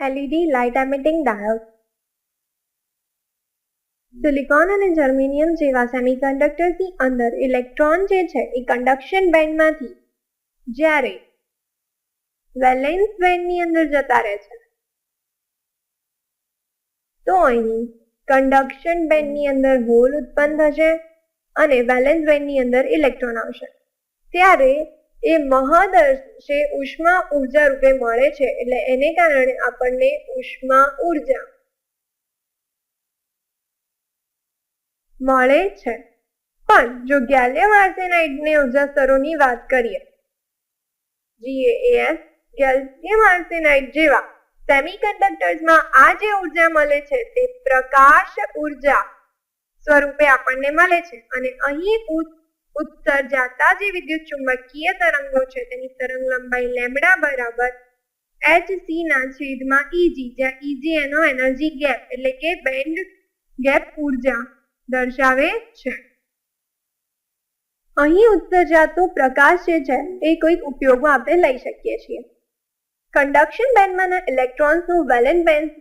LED light emitting diode silicon અને germanium જેવા સેમિકન્ડક્ટર્સની અંદર ઇલેક્ટ્રોન જે છે એ કન્ડક્શન બેન્ડમાંથી જ્યારે વેલેન્સ બેન્ડની અંદર જતા રહે છે, તો અહીં કન્ડક્શન બેન્ડની અંદર હોલ ઉત્પન્ન થશે અને વેલેન્સ બેન્ડની અંદર ઇલેક્ટ્રોન આવશે. ત્યારે એ મહાદર્શે ઉષ્મા ઊર્જા રૂપે મળે છે એટલે એને કારણે આપણને ઉષ્મા ઊર્જા મળે છે. પણ જો ગેલિયમ આર્સેનાઇડની ઊર્જા સ્તરોની વાત કરીએ જીએએસ ગેલિયમ આર્સેનાઇડ જેવા સેમિકન્ડક્ટર્સમાં આ જે ઊર્જા મળે છે તે પ્રકાશ ઊર્જા સ્વરૂપે આપણને મળે છે અને અહીં ઉત્સર્જાતા જે વિદ્યુત ચુંબકીય તરંગો છે, તેની તરંગ લંબાઈ લેમડા બરાબર એચ સી ના છેદમાં ઈજી જ્યાં ઈજી એનો એનર્જી ગેપ, એટલે કે બેન્ડ ગેપ ઊર્જા દર્શાવે છે. અહીં ઉત્સર્જાતો પ્રકાશ જે છે, એ કોઈક ઉપયોગમાં આપણે લઈ શકીએ છીએ. કન્ડક્શન બેન્ડમાંના ઇલેક્ટ્રોન્સનું વેલેન્સ બેન્ડ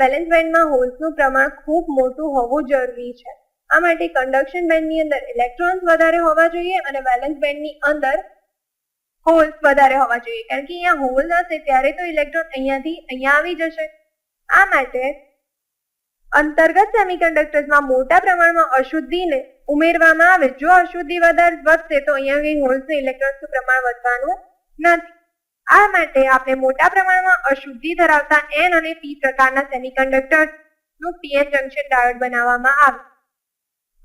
વેલેન્સ બેન્ડમાં હોલ્સનું પ્રમાણ ખૂબ મોટું હોવું જરૂરી છે. આ માટે કન્ડક્શન બેન્ડની અંદર ઇલેક્ટ્રોન્સ વધારે હોવા જોઈએ અને વેલેન્સ બેન્ડની અંદર હોલ્સ વધારે હોવા જોઈએ. કારણ કે અહીંયા હોલ હશે ત્યારે તો ઇલેક્ટ્રોન અહીંયાથી અહીંયા આવી જશે. આ માટે અંતર્ગત સેમિકન્ડક્ટર્સમાં મોટા પ્રમાણમાં અશુદ્ધિને ઉમેરવામાં આવે. જો અશુદ્ધિ વધારે વધશે તો અહીંયા હોલ્સ ઇલેક્ટ્રોન્સનું પ્રમાણ વધવાનું નથી. આ માટે આપણે મોટા પ્રમાણમાં અશુદ્ધિ ધરાવતા એન અને પી પ્રકારના સેમિકન્ડક્ટરનું પીએન જંકશન ડાયોડ બનાવવામાં આવે.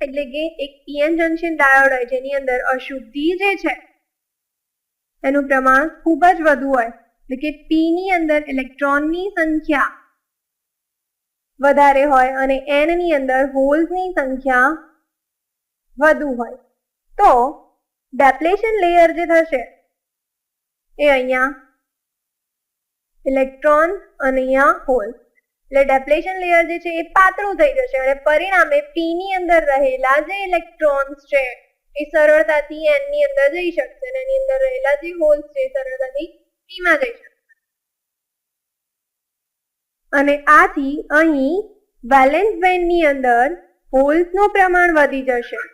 એટલે કે એક પીએન જંકશન ડાયોડ હોય, જેની અંદર અશુદ્ધિ જે છે, એનું પ્રમાણ ખૂબ જ વધુ હોય. એટલે કે પી ની અંદર ઇલેક્ટ્રોનની સંખ્યા વધારે હોય અને એનની અંદર હોલ્સની સંખ્યા વધુ હોય. તો ડેપ્લેશન લેયર જે થશે, એ અહીંયા ઇલેક્ટ્રોન અને અહીંયા હોલ એટલે ડેપ્લેશન લેયર જે છે એ પાતળું થઈ જશે અને પરિણામે પી ની અંદર રહેલા જે ઇલેક્ટ્રોન્સ છે એ સરળતાથી એનની અંદર જઈ શકશે અને એની અંદર રહેલા જે હોલ્સ છે સરળતાથી પી માં જઈ શકશે. અને આથી અહીં વેલેન્સ બેન્ડની અંદર હોલ્સનું પ્રમાણ વધી જશે.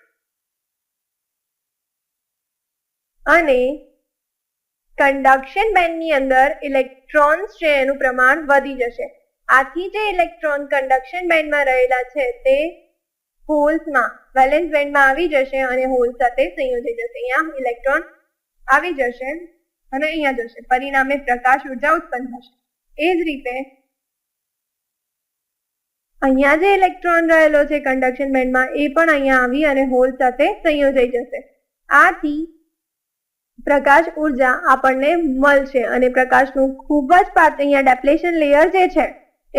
અને કન્ડક્શન બેન્ડની અંદર ઇલેક્ટ્રોન્સ છે એનું પ્રમાણ વધી જશે. આથી જે ઇલેક્ટ્રોન કન્ડક્શન બેન્ડમાં રહેલા છે તે હોલ્સમાં વેલેન્સ બેન્ડમાં આવી જશે અને હોલ સાથે સંયોજી જશે. અહીંયા ઇલેક્ટ્રોન આવી જશે અને અહીંયા જશે. પરિણામે પ્રકાશ ઊર્જા ઉત્પન્ન થશે. એ જ રીતે અહીંયા જે ઇલેક્ટ્રોન રહેલો છે કન્ડક્શન બેન્ડમાં એ પણ અહીંયા આવી અને હોલ સાથે સંયોજાઈ જશે. આથી પ્રકાશ ઊર્જા આપણને મળશે અને પ્રકાશનું ખૂબ જ પાત્ર અહીંયા ડેપ્લેશન લેયર જે છે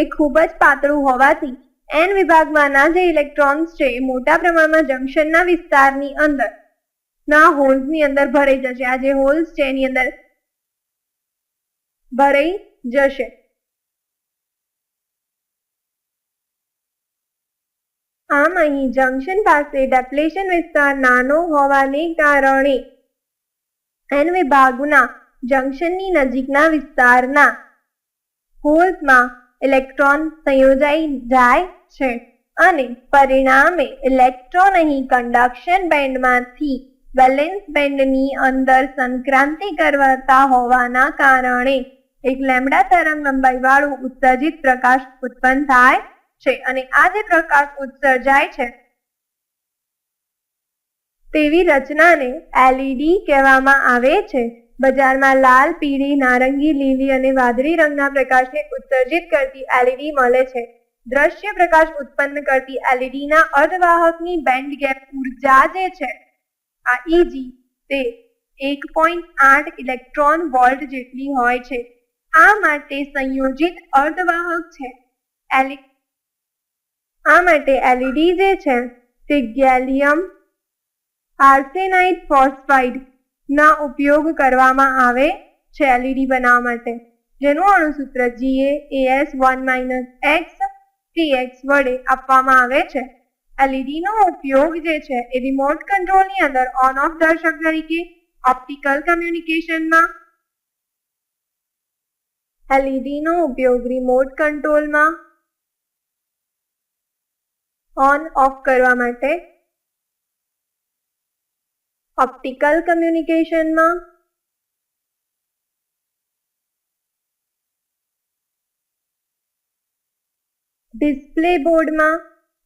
એ ખૂબ જ પાતળું હોવાથી એન વિભાગમાંના જે ઇલેક્ટ્રોન્સ છે એ મોટા પ્રમાણમાં જંક્શનના વિસ્તારની અંદર, ના હોલ્સની અંદર ભરાઈ જશે. આ જે હોલ્સ છે એની અંદર ભરાઈ જશે. આમ અહીં જંક્શન પાસે ડેપ્લેશન વિસ્તાર નાનો હોવાને કારણે એન વિભાગના જંક્શનની નજીકના વિસ્તારના હોલ્સમાં ઇલેક્ટ્રોન સંયોજાઈ જાય છે અને પરિણામે ઇલેક્ટ્રોન અહીં કન્ડક્શન બેન્ડમાંથી વેલેન્સ બેન્ડની અંદર સંક્રાંતિ કરવાતા હોવાના કારણે એક લેમડા તરંગ લંબાઈ વાળું ઉત્સર્જિત પ્રકાશ ઉત્પન્ન થાય છે અને આ જે પ્રકાશ ઉત્સર્જાય છે તેવી રચનાને એલઈડી કહેવામાં આવે છે. બજારમાં લાલ, પીળી, નારંગી, લીલી અને વાદળી રંગના પ્રકાશને ઉત્સર્જિત કરતી એલઈડી મળે છે. દ્રશ્ય પ્રકાશ ઉત્પન્ન કરતી એલઈડીના અર્ધવાહકની બેન્ડ ગેપ ઊર્જા જે છે. આ ઈજી તે એક પોઈન્ટ આઠ ઇલેક્ટ્રોન વોલ્ટ જેટલી હોય છે. આ માટે સંયોજિત અર્ધવાહક છે. આ માટે એલઈડી જે છે તે ગેલિયમ આર્સેનાઇડ ફોસ્ફાઇડ ના ઉપયોગ કરવામાં આવે છે એલઈડી બનાવવા માટે. જેનું અણુસૂત્ર GA AS one minus X TX વડે આપવામાં આવે છે. એલઈડી નો ઉપયોગ જે છે એ રિમોટ કંટ્રોલની અંદર ઓન ઓફ દર્શક તરીકે ઓપ્ટિકલ કમ્યુનિકેશનમાં એલઈડી નો ઉપયોગ રિમોટ કંટ્રોલમાં ઓન ઓફ કરવા માટે ઓપ્ટિકલ કમ્યુનિકેશનમાં ડિસ્પ્લે બોર્ડમાં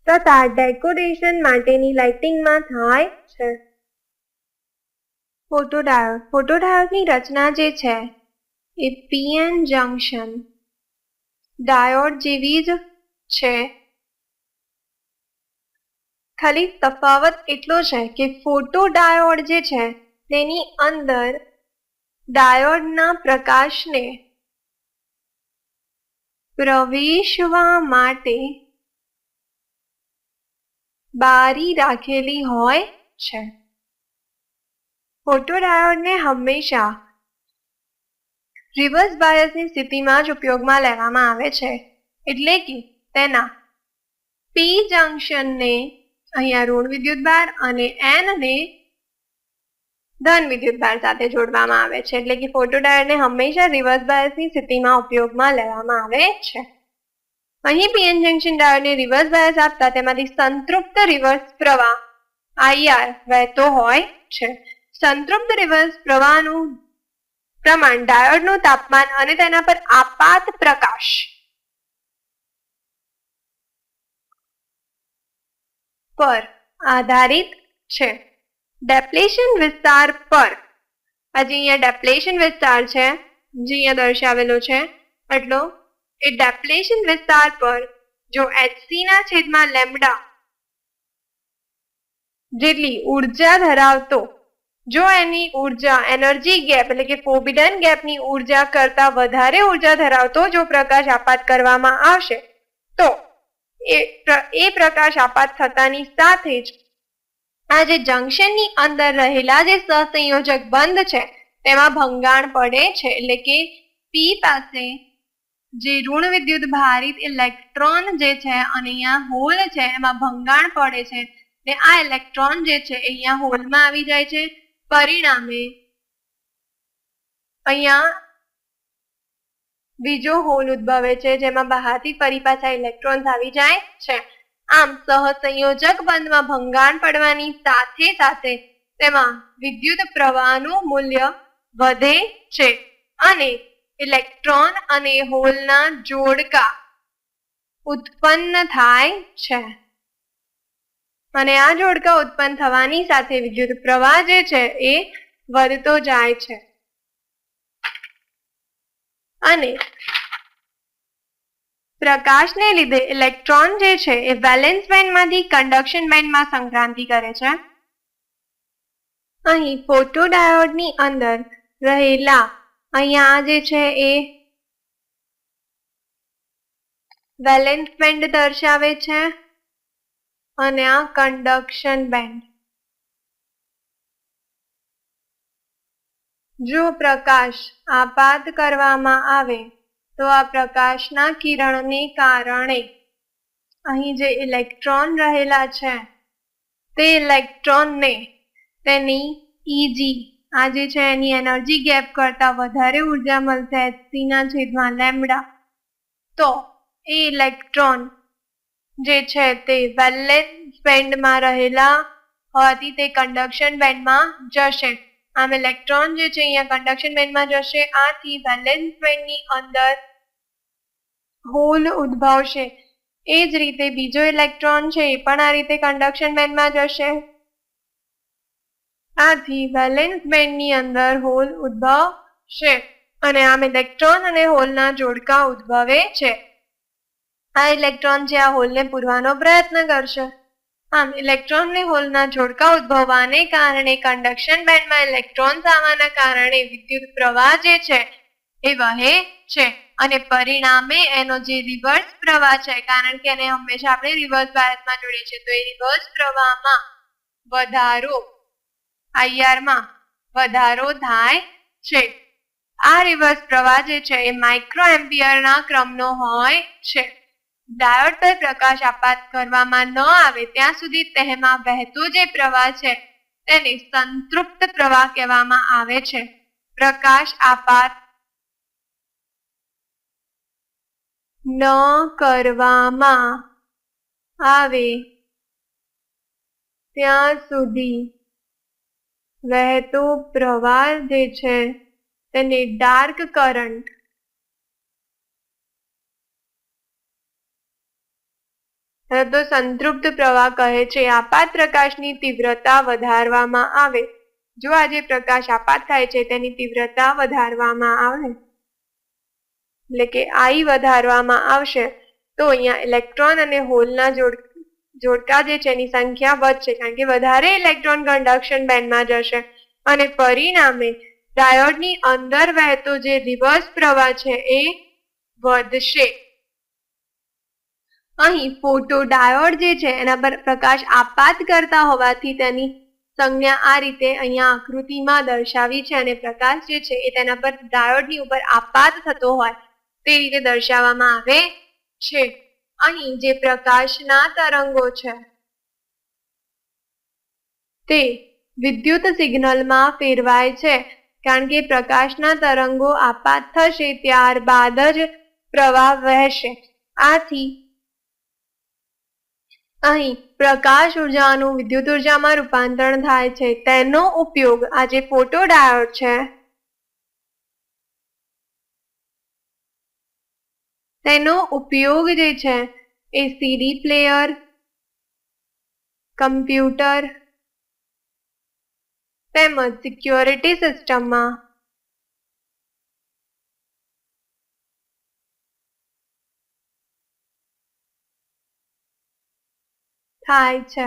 તથા ડેકોરેશન માટેની લાઇટિંગમાં થાય છે. ફોટોડાયોડ ફોટોડાયોડની રચના જે છે, એ પીએન જંકશન ડાયોડ જેવી જ છે. ખાલી તફાવત એટલો છે કે ફોટો ડાયોડ જે છે, તેની અંદર ડાયોડના પ્રકાશને પ્રવેશવા માટે બારી રાખેલી હોય છે. ફોટોડાયોડને હંમેશા રિવર્સ બાયસની સ્થિતિમાં જ ઉપયોગમાં લેવામાં આવે છે, એટલે કે તેના પી જંક્શનને અહીંયા ઋણ વિદ્યુત ભાર અને એન ને ધન વિદ્યુત ભાર સાથે જોડવામાં આવે છે. એટલે કે ફોટોડાયોડને હંમેશા રિવર્સ બાયસની સ્થિતિમાં ઉપયોગમાં લેવામાં આવે છે. અહીં પીએન જંક્શન ડાયોડને રિવર્સ બાયસ આપતા તેમાંથી સંતૃપ્ત રિવર્સ પ્રવાહ આઈઆર વહેતો હોય છે. સંતૃપ્ત રિવર્સ પ્રવાહનું પ્રમાણ ડાયોડનું તાપમાન અને તેના પર આપાત પ્રકાશ પર આધારિત છે. ડેપ્લેશન વિસ્તાર પર. આજે અહીંયા ડેપ્લેશન વિસ્તાર છે. જે અહીંયા દર્શાવેલો છે. એટલો એ ડેપ્લેશન વિસ્તાર પર જો એચસી ના છેદમાં લેમડા જેટલી ઊર્જા ધરાવતો, જો એની ઊર્જા એનર્જી ગેપ એટલે કે ફોબિડન ગેપની ઊર્જા કરતા વધારે ઊર્જા ધરાવતો જો પ્રકાશ આપાત કરવામાં આવશે, તો એ પ્રકાશ આપાત થતાની સાથે જ આ જે જંક્શનની અંદર રહેલા જે સહસંયોજક બંધ છે, તેમાં ભંગાણ પડે છે, એટલે કે પી પાસે જે ઋણ વિદ્યુત ભારિત ઇલેક્ટ્રોન જે છે, અને અહીંયા હોલ છે, એમાં ભંગાણ પડે છે, ને આ ઇલેક્ટ્રોન જે છે અહીંયા હોલમાં આવી જાય છે. પરિણામે અહીંયા બીજો હોલ ઉદ્ભવે છે જેમાં બહારથી ફરી પાછા ઇલેક્ટ્રોન્સ આવી જાય છે. આમ સહસંયોજક બંધમાં ભંગાણ પડવાની સાથે સાથે તેમાં વિદ્યુત પ્રવાહનું મૂલ્ય વધે છે અને ઇલેક્ટ્રોન અને હોલના જોડકા ઉત્પન્ન થાય છે. અને આ જોડકા ઉત્પન્ન થવાની સાથે વિદ્યુત પ્રવાહ જે છે એ વધતો જાય છે. અને પ્રકાશને લીધે ઇલેક્ટ્રોન જે છે એ વેલેન્સ બેન્ડમાંથી કન્ડક્શન બેન્ડમાં સંક્રાંતિ કરે છે. અહીં ફોટોડાયોડની અંદર રહેલા અહીંયા જે છે એ વેલેન્સ બેન્ડ દર્શાવે છે અને આ કન્ડક્શન બેન્ડ જો પ્રકાશ આપાત કરવામાં આવે, તો આ પ્રકાશના કિરણને કારણે અહીં જે ઇલેક્ટ્રોન રહેલા છે, તે ઇલેક્ટ્રોનને તેની ઈજી આ જે છે એની એનર્જી ગેપ કરતાં વધારે ઊર્જા મળશે એચસીના છેદમાં લેમડા. તો એ ઇલેક્ટ્રોન જે છે તે વેલેન્સ બેન્ડમાં રહેલા હોવાથી તે કન્ડક્શન બેન્ડમાં જશે. આમ ઇલેક્ટ્રોન જે છે અહીંયા કન્ડક્શન બેન્ડમાં જશે, આથી વેલેન્સ બેન્ડની અંદર હોલ ઉદ્ભવશે. એ જ રીતે બીજો ઇલેક્ટ્રોન છે એ પણ આ રીતે કન્ડક્શન બેન્ડમાં જશે. આથી વેલેન્સ બેન્ડની અંદર હોલ ઉદ્ભવશે અને આમ ઇલેક્ટ્રોન અને હોલના જોડકા ઉદ્ભવે છે. આ ઇલેક્ટ્રોન જે આ હોલને પૂરવાનો પ્રયત્ન કરશે. આમ ઇલેક્ટ્રોનની હોલના જોડકા ઉદ્ભવવાને કારણે કન્ડક્શન બેન્ડમાં ઇલેક્ટ્રોન્સ આવવાના કારણે વિદ્યુત પ્રવાહ જે છે એ વહે છે અને પરિણામે એનો જે રિવર્સ પ્રવાહ છે, કારણ કે એને હંમેશા આપણે રિવર્સ બાયસમાં જોડીએ છીએ, તો એ રિવર્સ પ્રવાહમાં વધારો આઈઆરમાં વધારો થાય છે. આ રિવર્સ પ્રવાહ જે છે એ માઇક્રો એમ્પિયરના ક્રમનો હોય છે. ડાયોડ પર પ્રકાશ આપાત કરવામાં ન આવે, ત્યાં સુધી તેમાં વહેતો જે પ્રવાહ છે, તેને સંતૃપ્ત પ્રવાહ કહેવામાં આવે છે. પ્રકાશ આપાત ન કરવામાં આવે, ત્યાં સુધી વહેતો પ્રવાહ જે છે, તેને ડાર્ક કરંટ તો સંતૃપ્ત પ્રવાહ કહે છે. આપાત પ્રકાશની તીવ્રતા વધારવામાં આવે. જો આજે પ્રકાશ આપાત થાય છે, તેની તીવ્રતા વધારવામાં આવે. એટલે કે આઈ વધારવામાં આવશે. તો અહીંયા ઇલેક્ટ્રોન અને હોલના જોડ, જોડકા જે છે, એની સંખ્યા વધશે. કારણ કે વધારે ઇલેક્ટ્રોન કન્ડક્શન બેન્ડમાં જશે. અને પરિણામે ડાયોડની અંદર વહેતો જે રિવર્સ પ્રવાહ છે, એ વધશે. અહીં ફોટો ડાયોડ જે છે, એના પર પ્રકાશ આપાત કરતા હોવાથી તેની સંજ્ઞા આ રીતે અહીંયા આકૃતિમાં દર્શાવી છે અને પ્રકાશ જે છે, એ તેના પર ડાયોડની ઉપર આપાત થતો હોય તે રીતે દર્શાવવામાં આવે છે. અહીં જે પ્રકાશના તરંગો છે, તે વિદ્યુત સિગ્નલમાં ફેરવાય છે, કારણ કે પ્રકાશના તરંગો આપાત થશે ત્યારબાદ જ પ્રવાહ વહેશે. આથી અહીં પ્રકાશ ઉર્જાનું વિદ્યુત ઉર્જામાં રૂપાંતરણ થાય છે. તેનો ઉપયોગ આજે ફોટોડાયોડ છે. તેનો ઉપયોગ જે છે એ સીડી પ્લેયર, કમ્પ્યુટર તેમજ સિક્યોરિટી સિસ્ટમમાં થાય છે